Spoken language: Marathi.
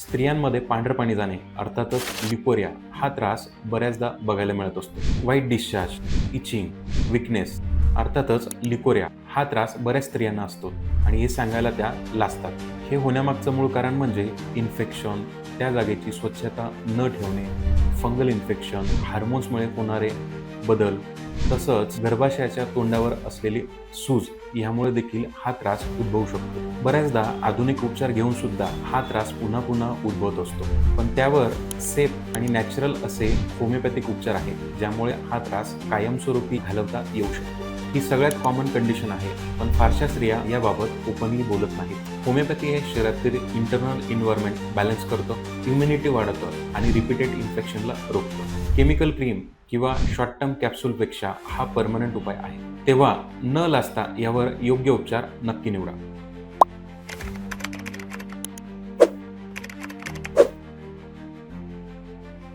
स्त्रियांमध्ये पांढरपाणी जाणे अर्थातच लिकोरिया हा त्रास बऱ्याचदा बघायला मिळत असतो. वाईट डिस्चार्ज इचिंग विकनेस अर्थातच लिकोरिया हा त्रास बऱ्याच स्त्रियांना असतो. आणि हे सांगायला त्या लाजतात. हे होण्यामागचं मूळ कारण म्हणजे इन्फेक्शन त्या जागेची स्वच्छता न ठेवणे फंगल इन्फेक्शन हार्मोन्समुळे होणारे बदल तसंच गर्भाशयाच्या तोंडावर असलेली सूज यामुळे देखील हा त्रास उद्भवू शकतो. बऱ्याचदा आधुनिक उपचार घेऊन सुद्धा हा त्रास पुन्हा पुन्हा उद्भवत असतो. पण त्यावर सेफ आणि नॅचरल असे होमिओपॅथिक उपचार आहेत ज्यामुळे हा त्रास कायमस्वरूपी घालवता येऊ शकतो. ही सगळ्यात कॉमन कंडिशन आहे पण फारशा स्त्रिया याबाबत ओपनली बोलत नाहीत. होमिओपॅथी हे शरीरातील इंटरनल इन्व्हायरमेंट बॅलन्स करतं इम्युनिटी वाढवतं आणि रिपीटेड इन्फेक्शनला रोखतं. केमिकल क्रीम किंवा शॉर्ट टर्म कॅप्सूलपेक्षा हा परमनंट उपाय आहे. तेव्हा न लाजता यावर योग्य उपचार नक्की निवडा.